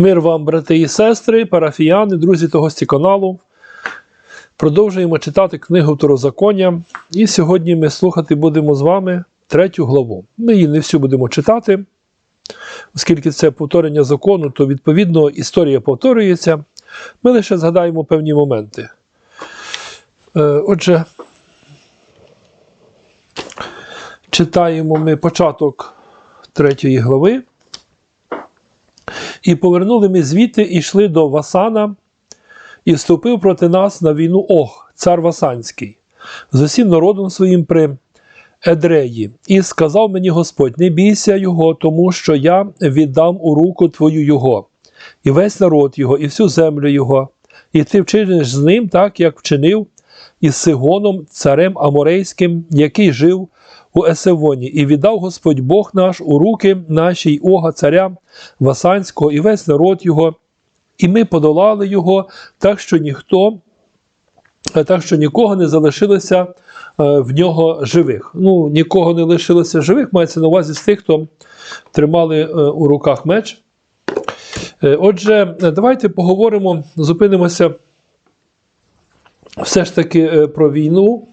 Мир вам, брати і сестри, парафіяни, друзі та гості каналу. Продовжуємо читати книгу Второзаконня. І сьогодні ми слухати будемо з вами третю главу. Ми її не всю будемо читати, оскільки це повторення закону, то відповідно історія повторюється. Ми лише згадаємо певні моменти. Е, Отже, читаємо ми початок третьої глави. І повернули ми звідти і йшли до Васана, і вступив проти нас на війну Ох, цар Васанський, з усім народом своїм при Едреї, і сказав мені Господь: не бійся його, тому що я віддам у руку твою його, і весь народ його, і всю землю його, і ти вчиниш з ним так, як вчинив із Сигоном, царем Аморейським, який жив у Есевоні, і віддав Господь Бог наш у руки нашій Ога, царя Васанського, і весь народ його, і ми подолали його, так що ніхто. Так що нікого не залишилося е, в нього живих. Ну, нікого не лишилося живих, мається на увазі з тих, хто тримали е, у руках меч. Е, Отже, е, давайте поговоримо, зупинимося все ж таки е, про війну.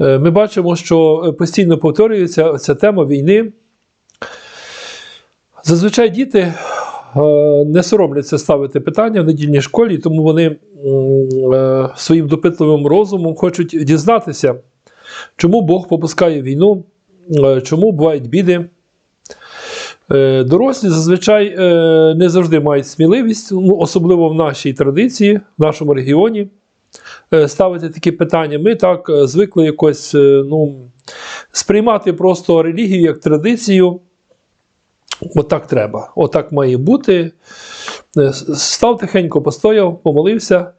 Е, Ми бачимо, що е, постійно повторюється ця тема війни. Зазвичай діти не соромляться ставити питання в недільній школі, тому вони своїм допитливим розумом хочуть дізнатися, чому Бог попускає війну, чому бувають біди. Дорослі зазвичай не завжди мають сміливість, ну, особливо в нашій традиції, в нашому регіоні, ставити такі питання. Ми так е, звикли якось е, ну, сприймати просто релігію як традицію. Отак треба, отак має бути. Е, Став тихенько, постояв, помолився.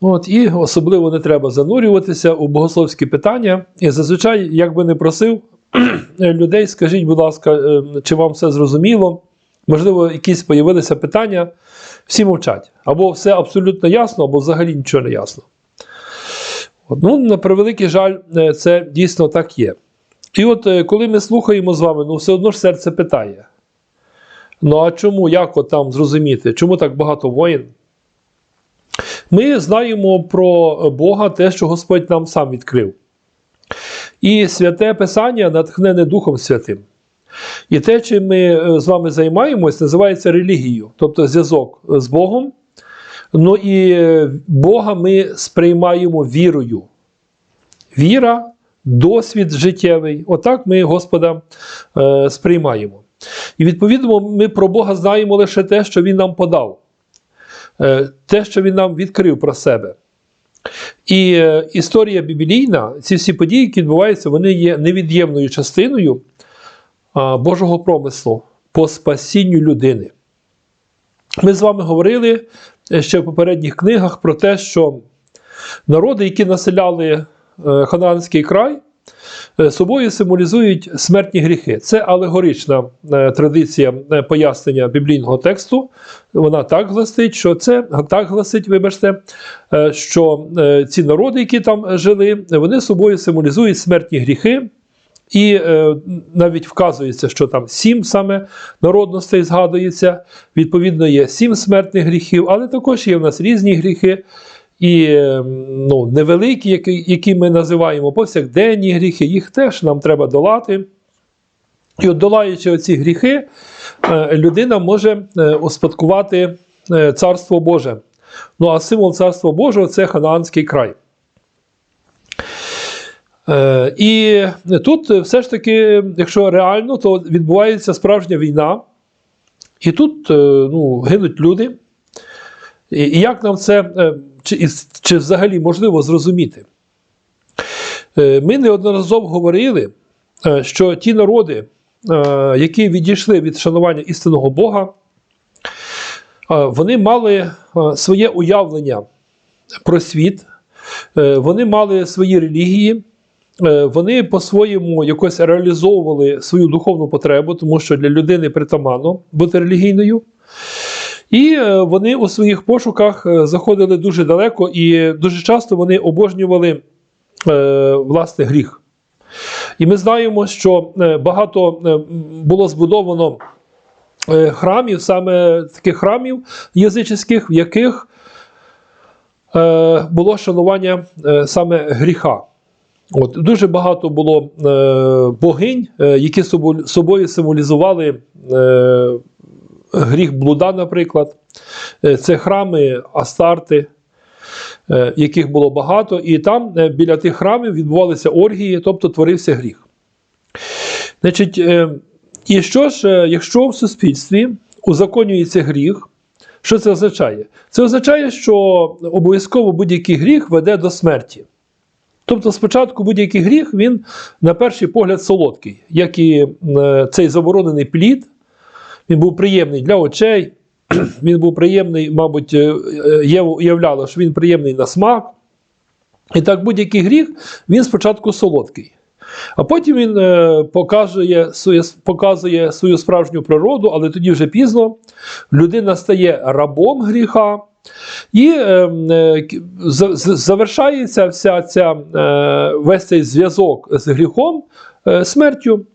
От, І особливо не треба занурюватися у богословські питання. І зазвичай, як би не просив людей, скажіть, будь ласка, е, чи вам все зрозуміло? Можливо, якісь появилися питання, всі мовчать. Або все абсолютно ясно, або взагалі нічого не ясно. От, ну, на превеликий жаль, е, це дійсно так є. І от е, коли ми слухаємо з вами, ну все одно ж серце питає. Ну а чому, як от там зрозуміти, чому так багато воїн? Ми знаємо про Бога те, що Господь нам сам відкрив. І святе Писання натхнене Духом Святим. І те, чим ми е, з вами займаємось, називається релігією, тобто зв'язок з Богом. Ну і е, Бога ми сприймаємо вірою. Віра, досвід життєвий. Отак ми Господа е, сприймаємо. І відповідно, ми про Бога знаємо лише те, що Він нам подав, те, що Він нам відкрив про себе. І історія біблійна, ці всі події, які відбуваються, вони є невід'ємною частиною Божого промислу по спасінню людини. Ми з вами говорили е, ще в попередніх книгах про те, що народи, які населяли е, Ханаанський край, е, собою символізують смертні гріхи. Це алегорична традиція пояснення біблійного тексту. Вона так гласить, що це так гласить, вибачте, що ці народи, які там жили, вони собою символізують смертні гріхи. І е, навіть вказується, що там сім саме народностей згадується. Відповідно, є сім смертних гріхів, але також є в нас різні гріхи, і е, ну, невеликі, які, які ми називаємо повсякденні гріхи, їх теж нам треба долати. І от долаючи оці гріхи, е, людина може е, успадкувати Царство Боже. Ну а символ Царства Божого це Ханаанський край. Е, І тут все ж таки, якщо реально, то відбувається справжня війна. І тут е, ну, гинуть люди. І як нам це, е, чи, чи взагалі можливо зрозуміти? Е, Ми неодноразово говорили, е, що ті народи, е, які відійшли від шанування істинного Бога, е, вони мали е, своє уявлення про світ, е, вони мали свої релігії, е, вони по-своєму якось реалізовували свою духовну потребу, тому що для людини притаманно бути релігійною. І е, вони у своїх пошуках е, заходили дуже далеко, і дуже часто вони обожнювали е, власне гріх. І ми знаємо, що е, багато е, було збудовано е, храмів, саме таких храмів язичних, в яких е, було шанування е, саме гріха. От, дуже багато було е, богинь, е, які собо- собою символізували е, гріх блуда, наприклад. Е, Це храми Астарти, е, яких було багато, і там е, біля тих храмів відбувалися оргії, тобто творився гріх. Значить, е, і що ж, е, якщо в суспільстві узаконюється гріх, що це означає? Це означає, що обов'язково будь-який гріх веде до смерті. Тобто, спочатку будь-який гріх, він на перший погляд солодкий, як і е, цей заборонений плід, він був приємний для очей, він був приємний, мабуть, е, е, уявляло, що він приємний на смак. І так будь-який гріх, він спочатку солодкий. А потім він показує, показує свою справжню природу, але тоді вже пізно людина стає рабом гріха, і е, е, завершається вся ця, е, весь цей зв'язок з гріхом е, смертю.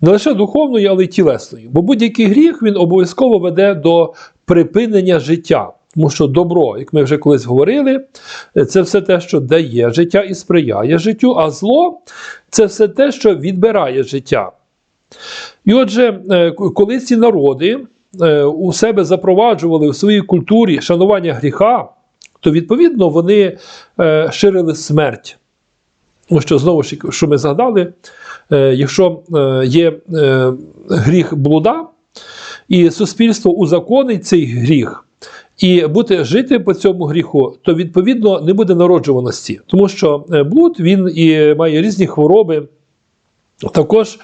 Не лише духовною, але й тілесною. Бо будь-який гріх він обов'язково веде до припинення життя. Тому що добро, як ми вже колись говорили, це все те, що дає життя і сприяє життю, а зло це все те, що відбирає життя. І отже, коли ці народи у себе запроваджували в своїй культурі шанування гріха, то відповідно вони е, ширили смерть. Тому що знову ж, що ми згадали, е, якщо е, є е, гріх блуда, і суспільство узаконить цей гріх, і буде жити по цьому гріху, то відповідно не буде народжуваності, тому що е, блуд він і має різні хвороби. Також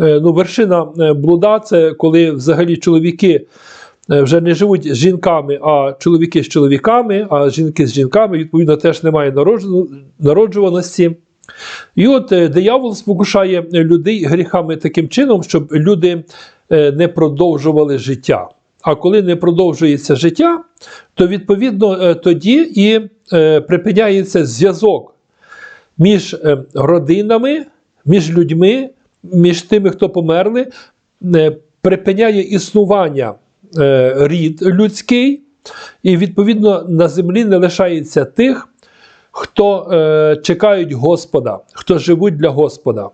е, ну, вершина е, блуда це коли взагалі чоловіки е, вже не живуть з жінками, а чоловіки з чоловіками, а жінки з жінками, відповідно, теж немає народжуваності. І от диявол спокушає людей гріхами таким чином, щоб люди не продовжували життя. А коли не продовжується життя, то відповідно тоді і припиняється зв'язок між родинами, між людьми, між тими, хто померли, е, припиняє існування е, рід людський, і відповідно на землі не лишається тих, хто е, чекають Господа, хто живуть для Господа,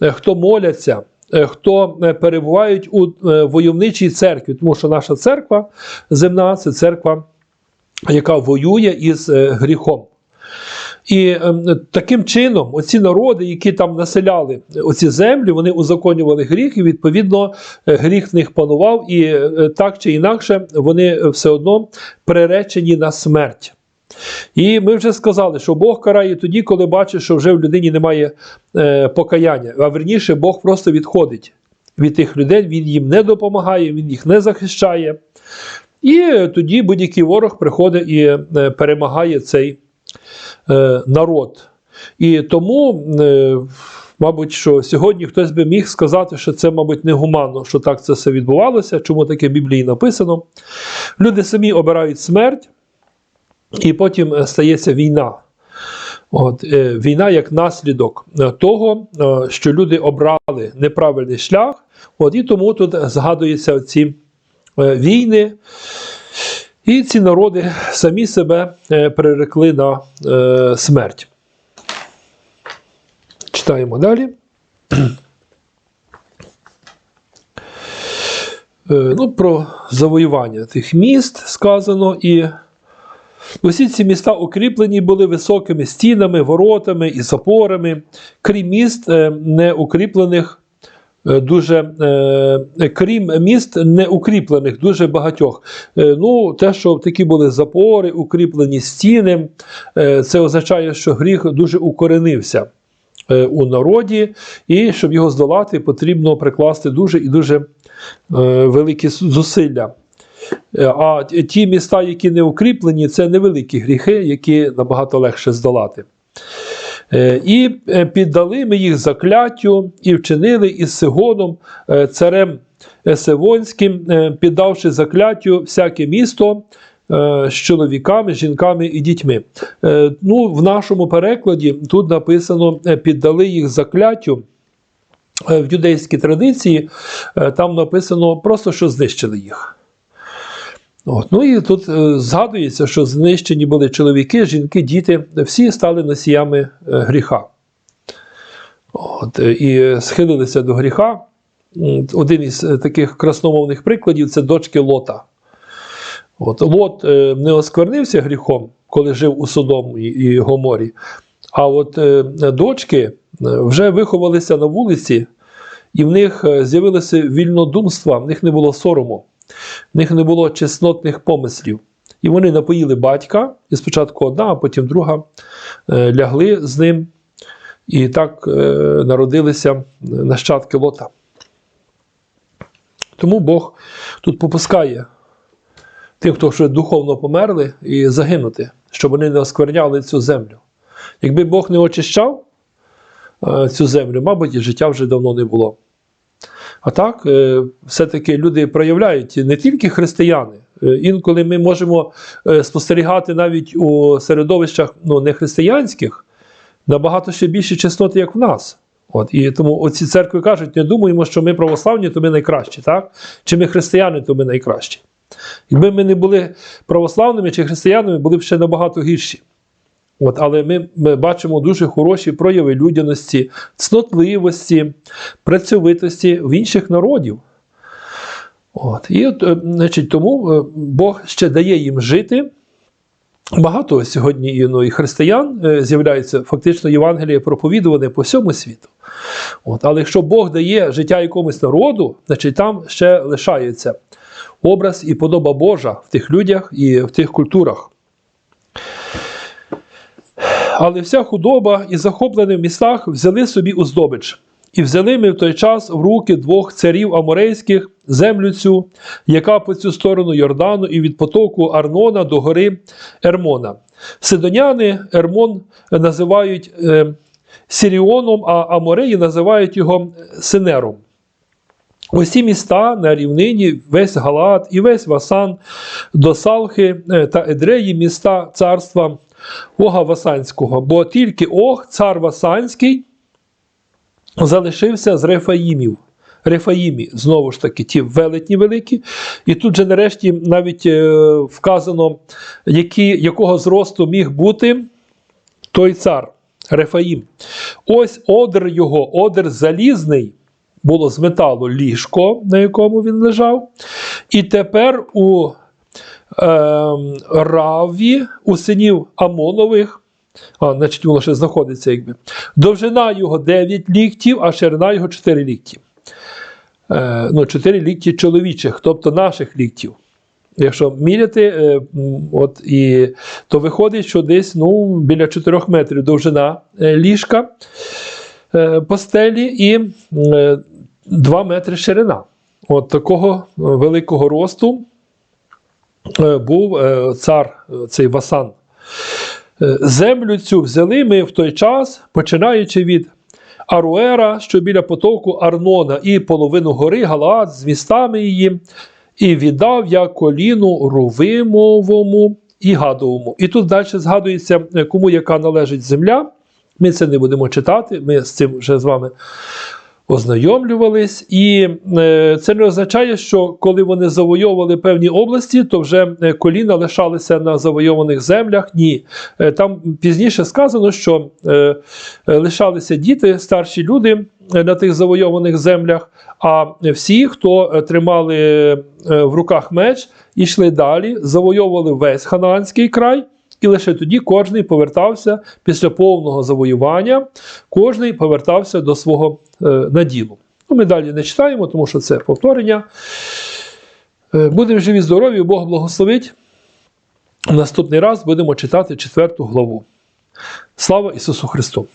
хто моляться, хто перебувають у войовничій церкві, тому що наша церква земна це церква, яка воює із гріхом. І ем, таким чином, оці народи, які там населяли оці землі, вони узаконювали гріх, і відповідно е, гріх в них панував, і е, так чи інакше вони все одно приречені на смерть. І ми вже сказали, що Бог карає тоді, коли бачить, що вже в людині немає е, покаяння. А верніше, Бог просто відходить від тих людей, Він їм не допомагає, Він їх не захищає. І тоді будь-який ворог приходить і е, перемагає цей е, народ. І тому, е, мабуть, що сьогодні хтось би міг сказати, що це, мабуть, негуманно, що так це все відбувалося, чому таке в Біблії написано. Люди самі обирають смерть, і потім е, стається війна. От, е, війна як наслідок е, того, е, що люди обрали неправильний шлях. От, і тому тут згадуються ці е, війни. І ці народи самі себе е, прирекли на е, смерть. Читаємо далі. Е, ну, про завоювання тих міст сказано, і усі ці міста укріплені були високими стінами, воротами і запорами, крім міст неукріплених. Е, Дуже е, крім міст неукріплених, дуже багатьох. Е, ну, те, що такі були запори, укріплені стіни, це означає, що гріх дуже укоренився у народі, і щоб його здолати, потрібно прикласти дуже і дуже великі зусилля. А ті міста, які не укріплені, це невеликі гріхи, які набагато легше здолати. Е, І е, піддали ми їх закляттю, і вчинили із Сигоном, е, царем Есевонським, піддавши закляттю всяке місто з чоловіками, жінками і дітьми. Ну, в нашому перекладі тут написано: піддали їх закляттю. в юдейській традиції там написано просто, що знищили їх. От. Ну і тут е, згадується, що знищені були чоловіки, жінки, діти, всі стали носіями е, гріха. От, е, і схилилися до гріха. Один із е, таких красномовних прикладів це дочки Лота. От, Лот е, не осквернився гріхом, коли жив у Содому і, і Гоморі. А от е, дочки е, вже виховалися на вулиці, і в них е, з'явилося вільнодумство, в них не було сорому, в них не було чеснотних помислів. І вони напоїли батька, і спочатку одна, а потім друга, е, лягли з ним, і так е, народилися нащадки Лота. Тому Бог тут попускає тим, хто вже духовно померли, і загинути, щоб вони не оскверняли цю землю. Якби Бог не очищав е, цю землю, мабуть, і життя вже давно не було. А так, е, все-таки люди проявляють не тільки християни. Е, Інколи ми можемо е, спостерігати навіть у середовищах ну, нехристиянських набагато ще більше чесноти, як в нас. От, і тому оці церкви кажуть, не думаємо, що ми православні, то ми найкращі, так? Чи ми християни, то ми найкращі. Якби ми не були православними чи християнами, були б ще набагато гірші. От, але ми, ми бачимо дуже хороші прояви людяності, цнотливості, працьовитості в інших народів. От. І от, е, значить, тому е, Бог ще дає їм жити. Багато сьогодні ну, і християн е, з'являються фактично Євангеліє проповідуване по всьому світу. От. Але якщо Бог дає життя якомусь народу, значить там ще лишається образ і подоба Божа в тих людях і в тих культурах. Але вся худоба і захоплені в містах взяли собі у здобич. І взяли ми в той час в руки двох царів аморейських землю цю, яка по цю сторону Йордану і від потоку Арнона до гори Ермона. Сидоняни Ермон називають е, Сіріоном, а Амореї називають його Синером. Усі міста на рівнині, весь Галаат і весь Васан до Салхи е, та Едреї міста царства Ога Васанського, бо тільки Ог, цар Васанський, залишився з Рефаїмів. Рефаїмі, знову ж таки, ті велетні великі. І тут же нарешті навіть е, вказано, які, якого зросту міг бути той цар Рефаїм. Ось одр його, одр залізний, було з металу ліжко, на якому він лежав. І тепер у Раві, у синів Амонових, а, значить, воно ще знаходиться, якби. Довжина його 9 ліктів, а ширина його 4 лікті. Е, ну, 4 лікті чоловічих, тобто наших ліктів. Якщо міряти, е, от, і, то виходить, що десь ну, біля 4 метрів довжина е, ліжка постелі і е, 2 метри ширина. От такого великого росту був е, цар, е, цей Васан. Е, Землю цю взяли ми в той час, починаючи від Аруера, що біля потоку Арнона, і половину гори Галаат з містами її, і віддав я коліну Рувимовому і Гадовому. І тут далі згадується, е, кому яка належить земля. Ми це не будемо читати, ми з цим вже з вами ознайомлювались, і е, це не означає, що коли вони завойовували певні області, то вже е, коліна лишалися на завойованих землях. Ні, Е, там пізніше сказано, що лишалися діти, старші люди на тих завойованих землях. А всі, хто тримали в руках меч, йшли далі, завойовували весь ханаанський край. І лише тоді кожний повертався після повного завоювання, кожний повертався до свого е, наділу. Ну, ми далі не читаємо, тому що це повторення. Е, будемо живі, здорові, Бог благословить. Наступний раз будемо читати четверту главу. Слава Ісусу Христу!